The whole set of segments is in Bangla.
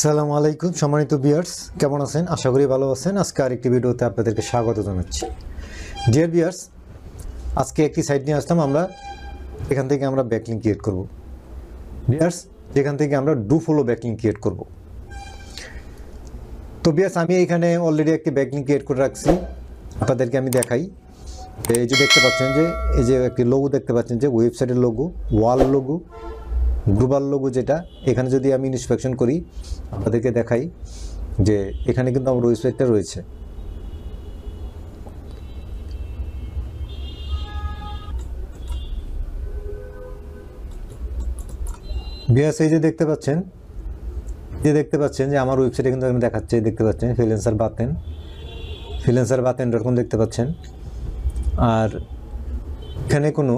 আসসালামু আলাইকুম, সম্মানিত বিয়ার্স কেমন আছেন? আশা করি ভালো আছেন। আজকে আরেকটি ভিডিওতে আপনাদেরকে স্বাগত জানাচ্ছি। ডিয়ার বিয়ার্স আজকে একটি সাইট নিয়ে আসলাম আমরা। এখান থেকে আমরা ব্যাকলিং ক্রিয়েট করব। বিয়ার্স যেখান থেকে আমরা ডু ফলো ব্যাকলিং ক্রিয়েট করব। তো বিয়ার্স আমি এখানে অলরেডি একটি ব্যাকলিং ক্রিয়েট করে রাখছি। আপনাদেরকে আমি দেখাই। এই যে দেখতে পাচ্ছেন যে, এই যে একটি লোগো দেখতে পাচ্ছেন যে ওয়েবসাইটের logo wall logo global logo যেটা, এখানে যদি আমি ইন্সপেকশন করি আপনাদেরকে দেখাই যে এখানে কিন্তু আমার ওয়েবসাইটটা রয়েছে। বিয়াস যে দেখতে পাচ্ছেন যে দেখতে পাচ্ছেন যে আমার ওয়েবসাইটে কিন্তু এখানে দেখাচ্ছে দেখতে পাচ্ছেন freelancer Baten. Freelancer Baten dot com দেখতে পাচ্ছেন। আর এখানে কোনো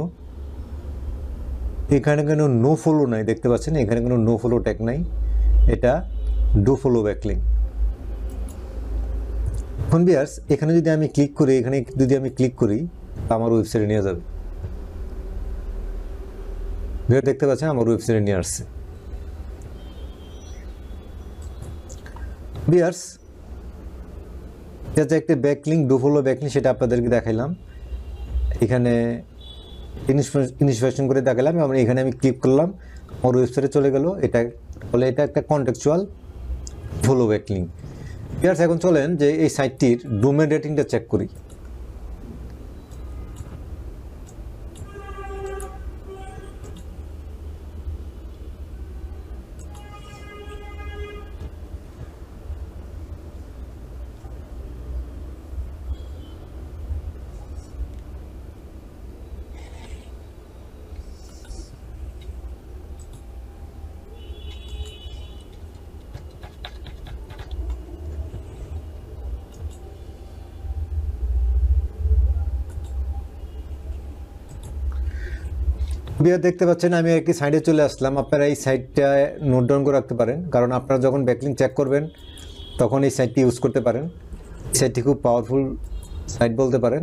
এখানে কোনো নো ফলো নাই, দেখতে পাচ্ছেন? এখানে কোনো নো ফলো ট্যাগ নাই। এটা ডু ফলো ব্যাকলিং এখন বিয়ার্স এখানে যদি আমি ক্লিক করি, এখানে যদি আমি ক্লিক করি, আমার ওয়েবসাইটে নিয়ে যাবে। দেখতে পাচ্ছেন? আমার ওয়েবসাইটে নিয়ে আসছে। বিয়ার্স এটা একটা ব্যাকলিং ডু ফলো ব্যাকলিং সেটা আপনাদেরকে দেখাইলাম। এখানে ইনস্টলেশন করে দেখালাম এবং এখানে আমি ক্লিক করলাম, আমার ওয়েবসাইটে চলে গেল। এটা বলে এটা একটা কন্টেকচুয়াল ফলো লিঙ্ক ইয়ার্স এখন চলেন যে এই সাইটটির ডোমেন রেটিংটা চেক করি। বিয়ার দেখতে পাচ্ছেন, আমি একটি সাইডে চলে আসলাম। আপনারা এই সাইটটা নোট ডাউন করে রাখতে পারেন, কারণ আপনারা যখন ব্যাকলিং চেক করবেন, তখন এই সাইটটি ইউজ করতে পারেন। এই সাইটটি খুব পাওয়ারফুল সাইট বলতে পারেন।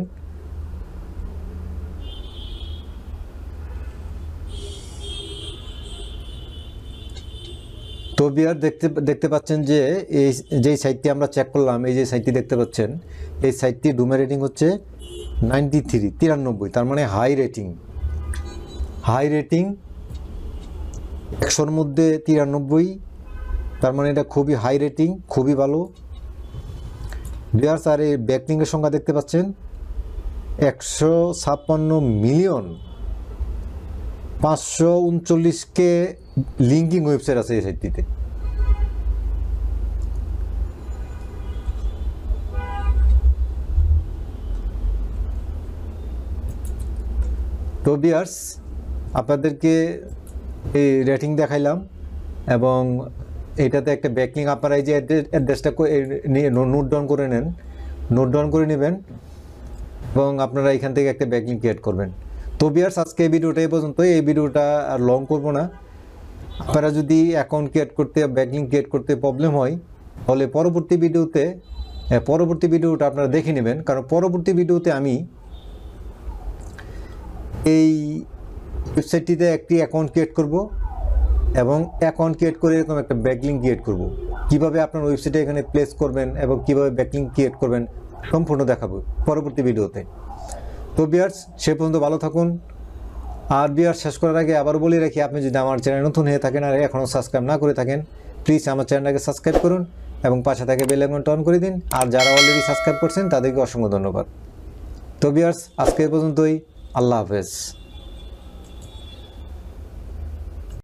তো বিয়ার দেখতে দেখতে পাচ্ছেন যে এই, যেই সাইটটি আমরা চেক করলাম, এই যে সাইটটি দেখতে পাচ্ছেন, এই সাইটটি ডুমে রেটিং হচ্ছে নাইনটি থ্রি তিরানব্বই, তার মানে হাই রেটিং হাই রেটিং, একশোর মধ্যে তিরানব্বই, তার মানে এটা খুবই হাই রেটিং, খুবই ভালো। বিয়ার্স আর এই ব্যাকলিংয়ের সংখ্যা দেখতে পাচ্ছেন, একশো ছাপ্পান্ন মিলিয়ন। পাঁচশো উনচল্লিশকে লিঙ্কিং ওয়েবসাইট আছে এই সাইটটিতে। তো বিয়ার্স আপনাদেরকে এই রেটিং দেখাইলাম এবং এটাতে একটা ব্যাকলিং আপনারা এই যে অ্যাড্রেসটা নোট ডাউন করে নেন। নোট ডাউন করে নেবেন এবং আপনারা এখান থেকে একটা ব্যাকলিং ক্রিয়েট করবেন। তো বিয়ার্স আজকে এই ভিডিওটা এই পর্যন্ত এই ভিডিওটা আর লং করব না। আপনারা যদি অ্যাকাউন্ট ক্রিয়েট করতে ব্যাকলিং ক্রিয়েট করতে প্রবলেম হয়, তাহলে পরবর্তী ভিডিওতে পরবর্তী ভিডিওটা আপনারা দেখে নেবেন। কারণ পরবর্তী ভিডিওতে আমি এই ওয়েবসাইটটিতে একটি অ্যাকাউন্ট ক্রিয়েট করব এবং অ্যাকাউন্ট ক্রিয়েট করে এরকম একটা ব্যাকলিং ক্রিয়েট করব। কীভাবে আপনার ওয়েবসাইটে এখানে প্লেস করবেন এবং কীভাবে ব্যাকলিং ক্রিয়েট করবেন সম্পূর্ণ দেখাবো পরবর্তী ভিডিওতে। তো বিয়ার্স সে পর্যন্ত ভালো থাকুন। আর বিয়ার শেষ করার আগে আবার বলে রাখি, আপনি যদি আমার চ্যানেল নতুন হয়ে থাকেন আর এখনও সাবস্ক্রাইব না করে থাকেন প্লিজ আমার চ্যানেলটাকে সাবস্ক্রাইব করুন এবং পাশে থাকে বেল আইকনটা অন করে দিন। আর যারা অলরেডি সাবস্ক্রাইব করছেন, তাদেরকে অসংখ্য ধন্যবাদ। তো বিয়ার্স আজকে পর্যন্তই। আল্লাহ হাফেজ।